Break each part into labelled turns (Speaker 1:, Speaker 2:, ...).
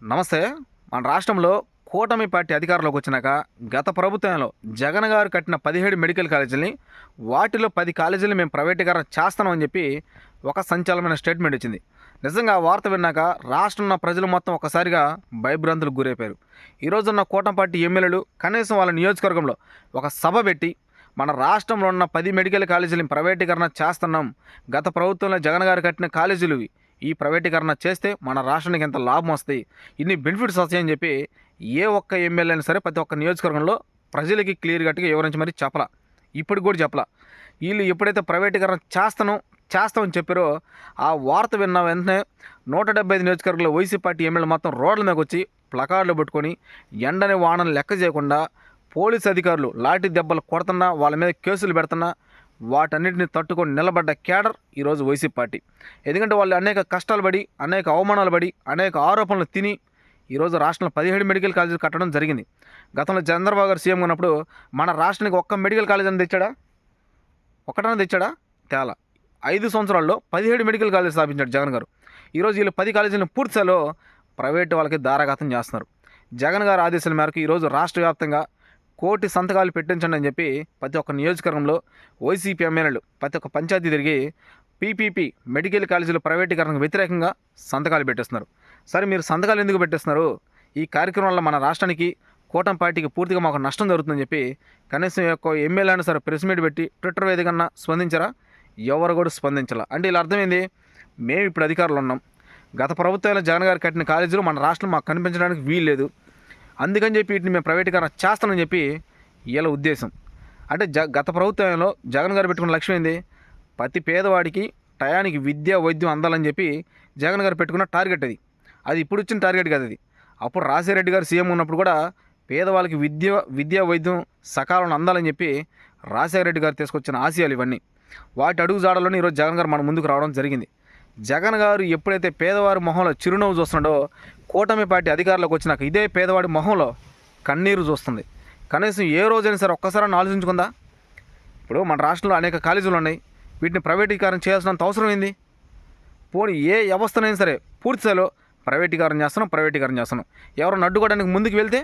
Speaker 1: నమస్తే. మన రాష్ట్రంలో కూటమి పార్టీ అధికారంలోకి వచ్చినాక గత ప్రభుత్వంలో జగన్ గారు కట్టిన పదిహేడు మెడికల్ కాలేజీలని వాటిలో పది కాలేజీలు మేము ప్రైవేటీకరణ చేస్తామని చెప్పి ఒక సంచలనమైన స్టేట్మెంట్ ఇచ్చింది నిజంగా వార్త విన్నాక రాష్ట్రంలో ప్రజలు మొత్తం ఒకసారిగా భయభ్రాంతులకు గురైపోయారు. ఈరోజున్న కూటమి పార్టీ ఎమ్మెల్యేలు కనీసం వాళ్ళ నియోజకవర్గంలో ఒక సభ పెట్టి మన రాష్ట్రంలో ఉన్న పది మెడికల్ కాలేజీలను ప్రైవేటీకరణ చేస్తున్నాం. గత ప్రభుత్వంలో జగన్ గారు కట్టిన కాలేజీలు ఈ ప్రైవేటీకరణ చేస్తే మన రాష్ట్రానికి ఎంత లాభం వస్తాయి? ఇన్ని బెనిఫిట్స్ వస్తాయని చెప్పి ఏ ఒక్క ఎమ్మెల్యే అయినా సరే ప్రతి ఒక్క నియోజకవర్గంలో ప్రజలకి క్లియర్ కట్గా వివరించి మరి చెప్పలా. ఇప్పటికి కూడా చెప్పలా. వీళ్ళు ఎప్పుడైతే ప్రైవేటీకరణ చేస్తాను చేస్తామని చెప్పారో ఆ వార్త విన్న వెంటనే నూట డెబ్బై ఐదు నియోజకవర్గంలో వైసీపీ పార్టీ ఎమ్మెల్యే మొత్తం రోడ్ల మీదకి వచ్చి ప్లకార్డులు పెట్టుకొని ఎండని వానని లెక్క చేయకుండా పోలీస్ అధికారులు లాఠీ దెబ్బలు కొడుతున్నా వాళ్ళ మీద కేసులు పెడుతున్నా వాటన్నిటిని తట్టుకొని నిలబడ్డ కేడర్ ఈరోజు వైసీపీ పార్టీ. ఎందుకంటే వాళ్ళు అనేక కష్టాలు పడి అనేక అవమానాలు పడి అనేక ఆరోపణలు తిని ఈరోజు రాష్ట్రంలో పదిహేడు మెడికల్ కాలేజీలు కట్టడం జరిగింది. గతంలో చంద్రబాబు గారు సీఎం ఉన్నప్పుడు మన రాష్ట్రానికి ఒక్క మెడికల్ కాలేజ్ అని తెచ్చాడా? ఒకటన తెచ్చాడా? తేలా. ఐదు సంవత్సరాల్లో పదిహేడు మెడికల్ కాలేజ్ స్థాపించాడు జగన్ గారు. ఈరోజు వీళ్ళు పది కాలేజీలను పూర్తిలో ప్రైవేటు ప్రైవేట్ వాళ్ళకి దారాఘాతం చేస్తున్నారు. జగన్ గారి ఆదేశాల మేరకు ఈరోజు రాష్ట్ర వ్యాప్తంగా కోటి సంతకాలు పెట్టించండి అని చెప్పి ప్రతి ఒక్క నియోజకవర్గంలో వైసీపీ ఎమ్మెల్యేలు ప్రతి ఒక్క పంచాయతీ తిరిగి పీపీపీ మెడికల్ కాలేజీలో ప్రైవేటీకరణకు వ్యతిరేకంగా సంతకాలు పెట్టేస్తున్నారు. సరే మీరు సంతకాలు ఎందుకు పెట్టేస్తున్నారు? ఈ కార్యక్రమం వల్ల మన రాష్ట్రానికి కూటమి పార్టీకి పూర్తిగా మాకు నష్టం జరుగుతుందని చెప్పి కనీసం యొక్క ఎమ్మెల్యేలను సరే ప్రెస్ మీట్ పెట్టి ట్విట్టర్ వేదికన్నా స్పందించరా? ఎవరు కూడా స్పందించాల. అంటే ఇలా అర్థమైంది మేము ఇప్పుడు అధికారులు ఉన్నాం. గత ప్రభుత్వంలో జగన్ గారు కట్టిన కాలేజీలు మన రాష్ట్రం మాకు కనిపించడానికి వీలు లేదు అందుకని చెప్పి వీటిని మేము ప్రైవేటీకరణ చేస్తానని చెప్పి వీళ్ళ ఉద్దేశం. అంటే జ గత ప్రభుత్వంలో జగన్ గారు పెట్టుకున్న లక్ష్యం ఏంది? ప్రతి పేదవాడికి టయానికి విద్య వైద్యం అందాలని చెప్పి జగన్ గారు పెట్టుకున్న టార్గెట్ అది. అది ఇప్పుడు వచ్చిన టార్గెట్ కాదు అది. అప్పుడు రాజశేఖరెడ్డి గారు సీఎం ఉన్నప్పుడు కూడా పేదవాళ్ళకి విద్య విద్యా వైద్యం సకాలంలో అందాలని చెప్పి రాజశేఖర రెడ్డి గారు తీసుకొచ్చిన ఆశయాలు ఇవన్నీ. వాటి అడుగు జాడలోనే ఈరోజు జగన్ గారు మన ముందుకు రావడం జరిగింది. జగన్ గారు ఎప్పుడైతే పేదవారి మొహంలో చిరునవ్వు చూస్తున్నాడో కూటమి పార్టీ అధికారులకు వచ్చినాక ఇదే పేదవాడి మొహంలో కన్నీరు చూస్తుంది. కనీసం ఏ రోజైనా సరే ఒక్కసారి ఆలోచించుకుందా? ఇప్పుడు మన రాష్ట్రంలో అనేక కాలేజీలు ఉన్నాయి. వీటిని ప్రైవేటీకరణ చేయాల్సినంత అవసరం ఏంది? పోనీ ఏ వ్యవస్థనైనా సరే పూర్తి స్థాయిలో ప్రైవేటీకరణ చేస్తున్నాం ప్రైవేటీకరణ చేస్తున్నాం. ఎవరైనా అడ్డుకోవడానికి ముందుకు వెళ్తే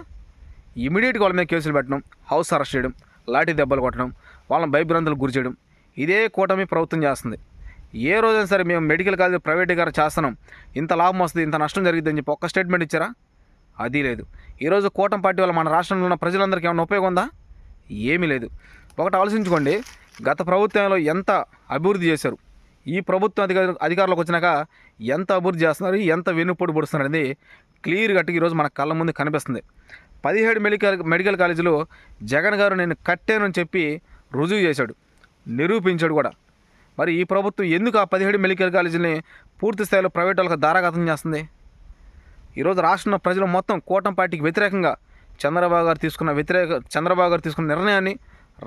Speaker 1: ఇమీడియట్గా వాళ్ళ మీద కేసులు పెట్టడం హౌస్ అరెస్ట్ చేయడం లాఠీ దెబ్బలు కొట్టడం వాళ్ళని భయభ్రాంతులకు గురి చేయడం ఇదే కూటమి ప్రభుత్వం చేస్తుంది. ఏ రోజైనా సరే మేము మెడికల్ కాలేజ్ ప్రైవేటీకరణ చేస్తున్నాం. ఇంత లాభం వస్తుంది ఇంత నష్టం జరిగింది అని చెప్పి ఒక్క స్టేట్మెంట్ ఇచ్చారా? అది లేదు. ఈరోజు కూటమి పార్టీ వల్ల మన రాష్ట్రంలో ఉన్న ప్రజలందరికీ ఏమైనా ఉపయోగం ఉందా? ఏమీ లేదు. ఒకటి ఆలోచించుకోండి. గత ప్రభుత్వంలో ఎంత అభివృద్ధి చేశారు? ఈ ప్రభుత్వం అధికార అధికారంలోకి వచ్చినాక ఎంత అభివృద్ధి చేస్తున్నారు? ఎంత వెన్నుపోటు పొడుస్తున్నారు అనేది క్లియర్ కట్టుగా ఈరోజు మన కళ్ళ ముందు కనిపిస్తుంది. పదిహేడు మెడికల్ మెడికల్ కాలేజీలో జగన్ గారు నేను కట్టానని చెప్పి రుజువు చేశాడు. నిరూపించాడు కూడా. మరి ఈ ప్రభుత్వం ఎందుకు ఆ పదిహేడు మెడికల్ కాలేజీని పూర్తి స్థాయిలో ప్రైవేట్ వాళ్ళకి దారాఘాతం చేస్తుంది? ఈరోజు రాష్ట్రంలో ప్రజలు మొత్తం కూటమి పార్టీకి వ్యతిరేకంగా చంద్రబాబు గారు తీసుకున్న వ్యతిరేక చంద్రబాబు గారు తీసుకున్న నిర్ణయాన్ని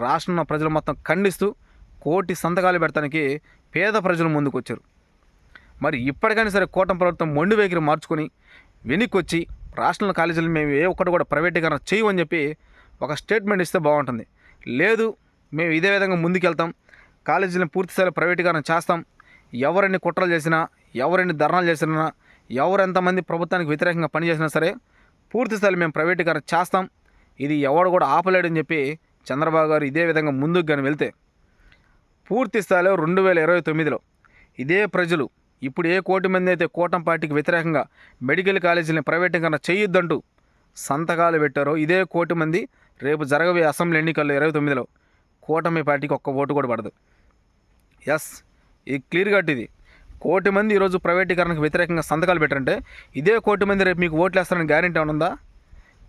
Speaker 1: రాష్ట్రంలో ప్రజలు మొత్తం ఖండిస్తూ కోటి సంతకాలు పెడతానికి పేద ప్రజలు ముందుకు వచ్చారు మరి ఇప్పటికైనా సరే కూటమి ప్రభుత్వం మొండి వైఖరి మార్చుకొని వెనక్కి వచ్చి రాష్ట్రంలో కాలేజీలు మేము ఏ ఒక్కటి కూడా ప్రైవేటీకరణ చేయమని చెప్పి ఒక స్టేట్మెంట్ ఇస్తే బాగుంటుంది. లేదు మేము ఇదే విధంగా ముందుకెళ్తాం కాలేజీలను పూర్తిస్థాయిలో ప్రైవేటీకరణ చేస్తాం. ఎవరిని కుట్రలు చేసినా ఎవరిని ధర్నాలు చేసినా ఎవరు ఎంతమంది ప్రభుత్వానికి వ్యతిరేకంగా పనిచేసినా సరే పూర్తిస్థాయిలో మేము ప్రైవేటీకరణ చేస్తాం. ఇది ఎవడు కూడా ఆపలేడని చెప్పి చంద్రబాబు గారు ఇదే విధంగా ముందుకు కానీ వెళ్తే పూర్తి స్థాయిలో రెండు వేల ఇరవై తొమ్మిదిలో ఇదే ప్రజలు ఇప్పుడు ఏ కోటి మంది అయితే కూటం పార్టీకి వ్యతిరేకంగా మెడికల్ కాలేజీని ప్రైవేటీకరణ చేయొద్దంటూ సంతకాలు పెట్టారో ఇదే కోటి మంది రేపు జరగబోయే అసెంబ్లీ ఎన్నికల్లో ఇరవై తొమ్మిదిలో కూటమి పార్టీకి ఒక్క ఓటు కూడా పడదు. ఎస్ ఇది క్లియర్ కట్ ఇది. కోటి మంది ఈరోజు ప్రైవేటీకరణకు వ్యతిరేకంగా సంతకాలు పెట్టారంటే ఇదే కోటి మంది రేపు మీకు ఓట్లు వేస్తారని గ్యారెంటీ ఏమైనా ఉందా?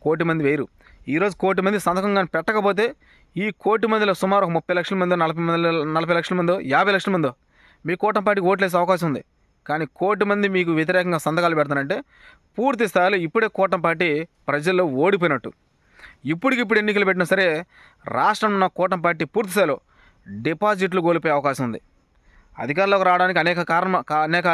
Speaker 1: కోటి మంది వేరు ఈరోజు కోటి మంది సంతకం కానీ పెట్టకపోతే ఈ కోటి మందిలో సుమారు ఒక ముప్పై లక్షల మందో నలభై మంది నలభై లక్షల మందో యాభై లక్షల మందో మీ కూటమి పార్టీకి ఓట్లేసే అవకాశం ఉంది. కానీ కోటి మంది మీకు వ్యతిరేకంగా సంతకాలు పెడతానంటే పూర్తి స్థాయిలో ఇప్పుడే కూటమి పార్టీ ప్రజల్లో ఓడిపోయినట్టు. ఇప్పటికిప్పుడు ఎన్నికలు పెట్టినా సరే రాష్ట్రంలో ఉన్న కూటమి పార్టీ పూర్తి స్థాయిలో డిపాజిట్లు కోల్పోయే అవకాశం ఉంది. అధికారంలోకి రావడానికి అనేక కారణ అనేక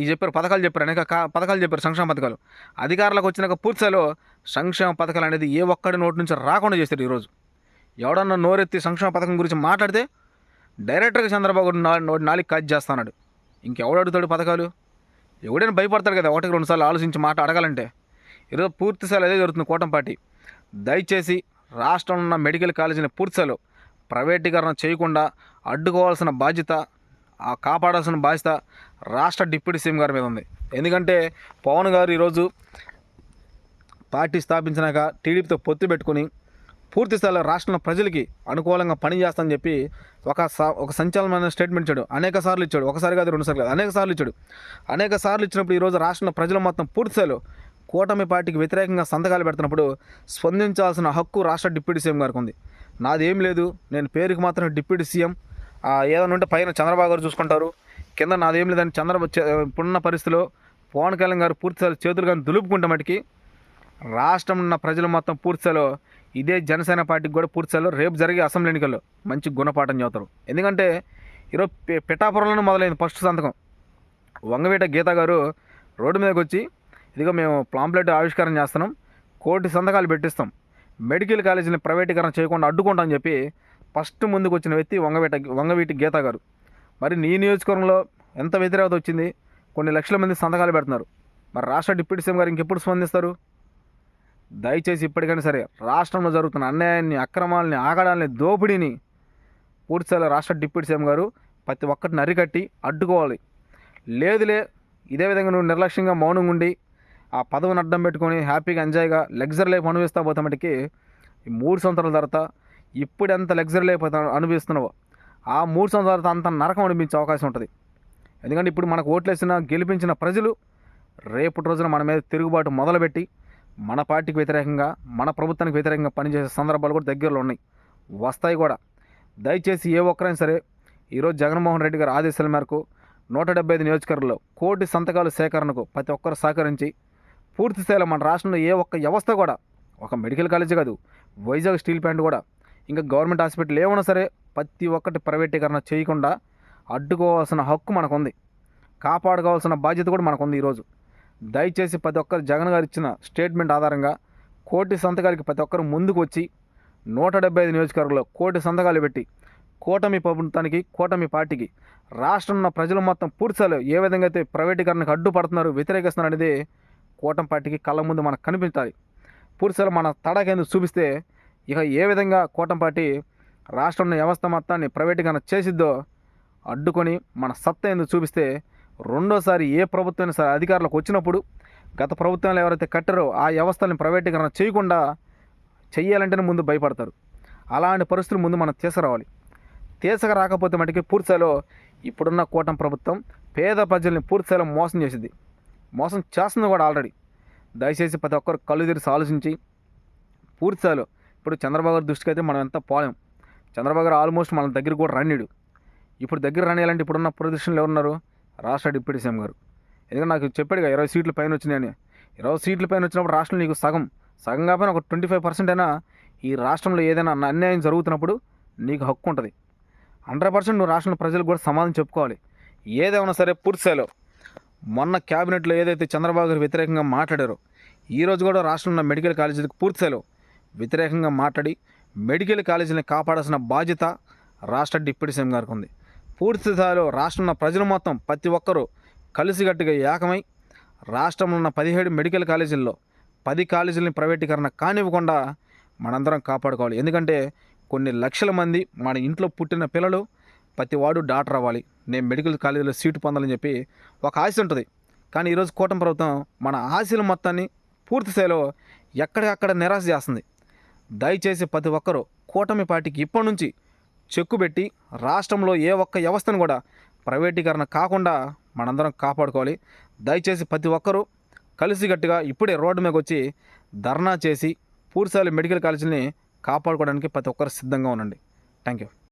Speaker 1: ఈ చెప్పారు పథకాలు చెప్పారు అనేక పథకాలు చెప్పారు సంక్షేమ పథకాలు. అధికారులకు వచ్చినాక పూర్తిలో సంక్షేమ పథకాలు అనేది ఏ ఒక్కడి నోటి నుంచి రాకుండా చేస్తారు ఈరోజు. ఎవడన్నా నోరెత్తి సంక్షేమ పథకం గురించి మాట్లాడితే డైరెక్టర్గా చంద్రబాబు నోటి నాలుగు కట్ చేస్తాడు ఇంకెవడు అడుగుతాడు పథకాలు? ఎవడైనా భయపడతాడు కదా ఒకటికి రెండు సార్లు ఆలోచించి మాట అడగాలంటే. ఈరోజు పూర్తిస్థాయిలో అదే జరుగుతుంది కూటమి పార్టీ. దయచేసి రాష్ట్రంలో ఉన్న మెడికల్ కాలేజీని పూర్తిస్థాయిలో ప్రైవేటీకరణ చేయకుండా అడ్డుకోవాల్సిన బాధ్యత ఆ కాపాడాల్సిన బాధ్యత రాష్ట్ర డిప్యూటీ సీఎం గారి మీద ఉంది. ఎందుకంటే పవన్ గారు ఈరోజు పార్టీ స్థాపించినాక టీడీపీతో పొత్తు పెట్టుకుని పూర్తి స్థాయిలో రాష్ట్రంలో ప్రజలకి అనుకూలంగా పనిచేస్తానని చెప్పి ఒక స- ఒక సంచలనమైన స్టేట్మెంట్ ఇచ్చాడు. అనేక సార్లు ఇచ్చాడు. ఒకసారి కాదు రెండు సార్లు కాదు. అనేక సార్లు ఇచ్చాడు. అనేక సార్లు ఇచ్చినప్పుడు ఈరోజు రాష్ట్రంలో ప్రజలు మొత్తం పూర్తి స్థాయిలో కూటమి పార్టీకి వ్యతిరేకంగా సంతకాలు పెడుతున్నప్పుడు స్పందించాల్సిన హక్కు రాష్ట్ర డిప్యూటీ సీఎం గారికి ఉంది. నాదేం లేదు. నేను పేరుకి మాత్రం డిప్యూటీ సీఎం. ఏదైనా ఉంటే పైన చంద్రబాబు గారు చూసుకుంటారు. కింద నాదేం లేదని చంద్రబాబు చే- ఇప్పుడున్న పరిస్థితిలో పవన్ కళ్యాణ్ గారు పూర్తి చేతులు కానీ దులుపుకుంటే మటుకి రాష్ట్రం ఉన్న ప్రజలు మొత్తం పూర్తిస్థాయిలో ఇదే జనసేన పార్టీకి కూడా పూర్తిస్థాయిలో రేపు జరిగే అసెంబ్లీ ఎన్నికల్లో మంచి గుణపాఠం చదువుతారు. ఎందుకంటే ఈరోజు పి- పిఠాపురంలోనే మొదలైంది ఫస్ట్ సంతకం. వంగవీట గీత గారు రోడ్డు మీదకి వచ్చి ఇదిగో మేము పాంప్లెట్ ఆవిష్కారం చేస్తున్నాం. కోటి సంతకాలు పెట్టిస్తాం. మెడికల్ కాలేజీని ప్రైవేటీకరణ చేయకుండా అడ్డుకుంటామని చెప్పి ఫస్ట్ ముందుకు వచ్చిన వ్యక్తి వంగవీట వంగవీటి గీత గారు. మరి నీ నియోజకవర్గంలో ఎంత వ్యతిరేకత వచ్చింది? కొన్ని లక్షల మంది సంతకాలు పెడుతున్నారు. మరి రాష్ట్ర డిప్యూటీ సీఎం గారు ఇంకెప్పుడు స్పందిస్తారు? దయచేసి ఇప్పటికైనా సరే రాష్ట్రంలో జరుగుతున్న అన్యాయాన్ని అక్రమాలని ఆగడాలని దోపిడీని పూర్తిస్థాయిలో రాష్ట్ర డిప్యూటీ సీఎం గారు ప్రతి ఒక్కటిని అరికట్టి అడ్డుకోవాలి. లేదులే ఇదే విధంగా నువ్వు నిర్లక్ష్యంగా మౌనంగా ఉండి ఆ పదవిని అడ్డం పెట్టుకొని హ్యాపీగా ఎంజాయ్గా లగ్జరీ లైఫ్ అనుభవిస్తా పోతే మటుకి ఈ మూడు సంవత్సరాల తర్వాత ఇప్పుడు ఎంత లగ్జరీ లైఫ్ అయితే అనుభవిస్తున్నావో ఆ మూడు సంవత్సరాల తర్వాత అంత నరకం అనిపించే అవకాశం ఉంటుంది. ఎందుకంటే ఇప్పుడు మనకు ఓట్లేసిన గెలిపించిన ప్రజలు రేపటి రోజున మన మీద తిరుగుబాటు మొదలుపెట్టి మన పార్టీకి వ్యతిరేకంగా మన ప్రభుత్వానికి వ్యతిరేకంగా పనిచేసే సందర్భాలు కూడా దగ్గరలో ఉన్నాయి. వస్తాయి కూడా. దయచేసి ఏ ఒక్కరైనా సరే ఈరోజు జగన్మోహన్ రెడ్డి గారి ఆదేశాల మేరకు నూట డెబ్బై ఐదు నియోజకవర్గంలో కోటి సంతకాలు సేకరణకు ప్రతి ఒక్కరు సహకరించి పూర్తి స్థాయిలో మన రాష్ట్రంలో ఏ ఒక్క వ్యవస్థ కూడా ఒక మెడికల్ కాలేజ్ కాదు వైజాగ్ స్టీల్ ప్లాంట్ కూడా ఇంకా గవర్నమెంట్ హాస్పిటల్ ఏమైనా సరే ప్రతి ఒక్కటి ప్రైవేటీకరణ చేయకుండా అడ్డుకోవాల్సిన హక్కు మనకుంది. కాపాడుకోవాల్సిన బాధ్యత కూడా మనకుంది ఈరోజు దయచేసి ప్రతి ఒక్కరు జగన్ గారు ఇచ్చిన స్టేట్మెంట్ ఆధారంగా కోటి సంతకాలకి ప్రతి ఒక్కరు ముందుకు వచ్చి నూట డెబ్బై ఐదు నియోజకవర్గంలో కోటి సంతకాలు పెట్టి కూటమి ప్రభుత్వానికి కూటమి పార్టీకి రాష్ట్రంలో ఉన్న ప్రజలు మొత్తం పూర్తిస్థాయిలో ఏ విధంగా అయితే ప్రైవేటీకరణకు అడ్డుపడుతున్నారు వ్యతిరేకిస్తున్నారు అనేది కూటమి పార్టీకి కళ్ళ ముందు మనకు కనిపించాలి. పూర్తిస్థాయిలో మన తడాకేందుకు చూపిస్తే ఇక ఏ విధంగా కూటమి పార్టీ రాష్ట్రంలో వ్యవస్థ మొత్తాన్ని ప్రైవేటీకరణ చేసిద్దో అడ్డుకొని మన సత్తా ఎందుకు చూపిస్తే రెండోసారి ఏ ప్రభుత్వం సరే అధికారులకు వచ్చినప్పుడు గత ప్రభుత్వంలో ఎవరైతే కట్టారో ఆ వ్యవస్థని ప్రైవేటీకరణ చేయకుండా చెయ్యాలంటేనే ముందు భయపడతారు. అలాంటి పరిస్థితులు ముందు మనం తీసుకురావాలి. తీసుకు రాకపోతే మటుకి పూర్తిలో ఇప్పుడున్న కూటమి ప్రభుత్వం పేద ప్రజల్ని పూర్తిలో మోసం చేసింది. మోసం చేస్తుంది కూడా ఆల్రెడీ దయచేసి ప్రతి ఒక్కరు కళ్ళు తెరిచి ఆలోచించి. పూర్తిస్థాయిలో ఇప్పుడు చంద్రబాబు గారి దృష్టికి అయితే మనం ఎంత పోలేం. చంద్రబాబు గారు ఆల్మోస్ట్ మన దగ్గర కూడా రండిడు ఇప్పుడు దగ్గర రానియాలంటే ఇప్పుడున్న ప్రదర్శనలు ఎవరున్నారు? రాష్ట్ర డిప్యూటీ సీఎం గారు. ఎందుకంటే నాకు చెప్పాడుగా ఇరవై సీట్ల పైన వచ్చినాయని. ఇరవై సీట్ల పైన వచ్చినప్పుడు రాష్ట్రంలో నీకు సగం. సగం కాకపోయినా ఒక ట్వంటీ ఫైవ్ పర్సెంట్ అయినా ఈ రాష్ట్రంలో ఏదైనా అన్యాయం జరుగుతున్నప్పుడు నీకు హక్కు ఉంటుంది. హండ్రెడ్ పర్సెంట్ నువ్వు రాష్ట్రంలో ప్రజలకు కూడా సమాధానం చెప్పుకోవాలి. ఏదేమైనా సరే పూర్తి మొన్న క్యాబినెట్లో ఏదైతే చంద్రబాబు గారు వ్యతిరేకంగా మాట్లాడారో ఈ రోజు కూడా రాష్ట్రంలో ఉన్న మెడికల్ కాలేజీలకు పూర్తి వ్యతిరేకంగా మాట్లాడి మెడికల్ కాలేజీని కాపాడాల్సిన బాధ్యత రాష్ట్ర డిప్యూటీ సీఎం గారికి ఉంది. పూర్తి స్థాయిలో రాష్ట్రంలో ప్రజలు మొత్తం ప్రతి ఒక్కరూ కలిసిగట్టుగా ఏకమై రాష్ట్రంలో ఉన్న పదిహేడు మెడికల్ కాలేజీల్లో పది కాలేజీలని ప్రైవేటీకరణ కానివ్వకుండా మనందరం కాపాడుకోవాలి. ఎందుకంటే కొన్ని లక్షల మంది మన ఇంట్లో పుట్టిన పిల్లలు ప్రతి వాడు డాక్టర్ అవ్వాలి. నేను మెడికల్ కాలేజీలో సీటు పొందాలని చెప్పి ఒక ఆశ ఉంటుంది. కానీ ఈరోజు కూటమి ప్రభుత్వం మన ఆశల మొత్తాన్ని పూర్తి స్థాయిలో ఎక్కడికక్కడ నిరాశ చేస్తుంది. దయచేసి ప్రతి ఒక్కరూ కూటమి పార్టీకి ఇప్పటి నుంచి చెక్కు పెట్టి రాష్ట్రంలో ఏ ఒక్క వ్యవస్థను కూడా ప్రైవేటీకరణ కాకుండా మనందరం కాపాడుకోవాలి. దయచేసి ప్రతి ఒక్కరూ కలిసిగట్టుగా ఇప్పుడే రోడ్డు మీదకి వచ్చి ధర్నా చేసి పూర్తిస్థాయి మెడికల్ కాలేజీని కాపాడుకోవడానికి ప్రతి ఒక్కరు సిద్ధంగా ఉండండి. Thank you